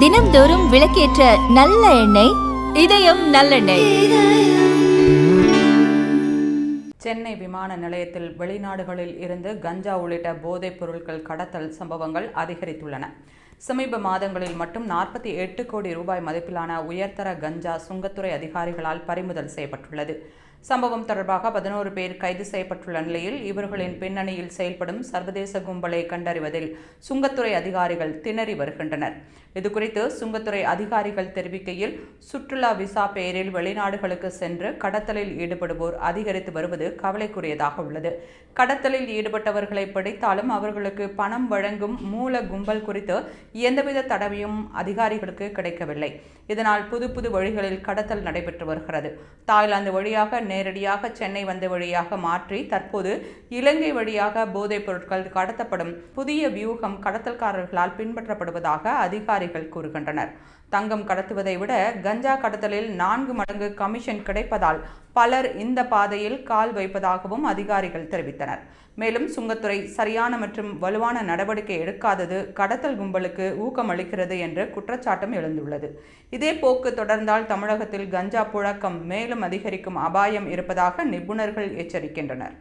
தினம்தோறும் விளக்கேற்ற நல்ல எண்ணெய் இதயம் நல்லெண்ணெய். சென்னை விமான நிலையத்தில் வெளிநாடுகளில் இருந்து கஞ்சா உள்ளிட்ட போதைப் பொருட்கள் கடத்தல் சம்பவங்கள் அதிகரித்துள்ளன. சமீப மாதங்களில் மட்டும் நாற்பத்தி எட்டு கோடி ரூபாய் மதிப்பிலான உயர்தர கஞ்சா சுங்கத்துறை அதிகாரிகளால் பறிமுதல் செய்யப்பட்டுள்ளது. சம்பவம் தொடர்பாக பதினோரு பேர் கைது செய்யப்பட்டுள்ள நிலையில் இவர்களின் பின்னணியில் செயல்படும் சர்வதேச கும்பலை கண்டறிவதில் சுங்கத்துறை அதிகாரிகள் திணறி வருகின்றனர். இதுகுறித்து சுங்கத்துறை அதிகாரிகள் தெரிவிக்கையில் சுற்றுலா விசா பெயரில் வெளிநாடுகளுக்கு சென்று கடத்தலில் ஈடுபடுவோர் அதிகரித்து வருவது கவலைக்குரியதாக உள்ளது. கடத்தலில் ஈடுபட்டவர்களை பிடித்தாலும் அவர்களுக்கு பணம் வழங்கும் மூல கும்பல் குறித்து எந்தவித தடவையும் அதிகாரிகளுக்கு கிடைக்கவில்லை. இதனால் புது புது வழிகளில் கடத்தல் நடைபெற்று வருகிறது. தாய்லாந்து வழியாக நேரடியாக சென்னை வந்த வழியாக மாற்றி தற்போது இலங்கை வழியாக போதைப் பொருட்கள் கடத்தப்படும் புதிய வியூகம் கடத்தல்காரர்களால் பின்பற்றப்படுவதாக அதிகாரிகள் கூறுகின்றனர். தங்கம் கடத்துவதை விட கஞ்சா கடத்தலில் நான்கு மடங்கு கமிஷன் கிடைப்பதால் பலர் இந்த பாதையில் கால் வைப்பதாகவும் அதிகாரிகள் தெரிவித்தனர். மேலும் சுங்கத்துறை சரியான மற்றும் வலுவான நடவடிக்கை எடுக்காதது கடத்தல் கும்பலுக்கு ஊக்கமளிக்கிறது என்று குற்றச்சாட்டும் எழுந்துள்ளது. இதே போக்கு தொடர்ந்தால் தமிழகத்தில் கஞ்சா புழக்கம் மேலும் அதிகரிக்கும் அபாயம் இருப்பதாக நிபுணர்கள் எச்சரிக்கின்றனர்.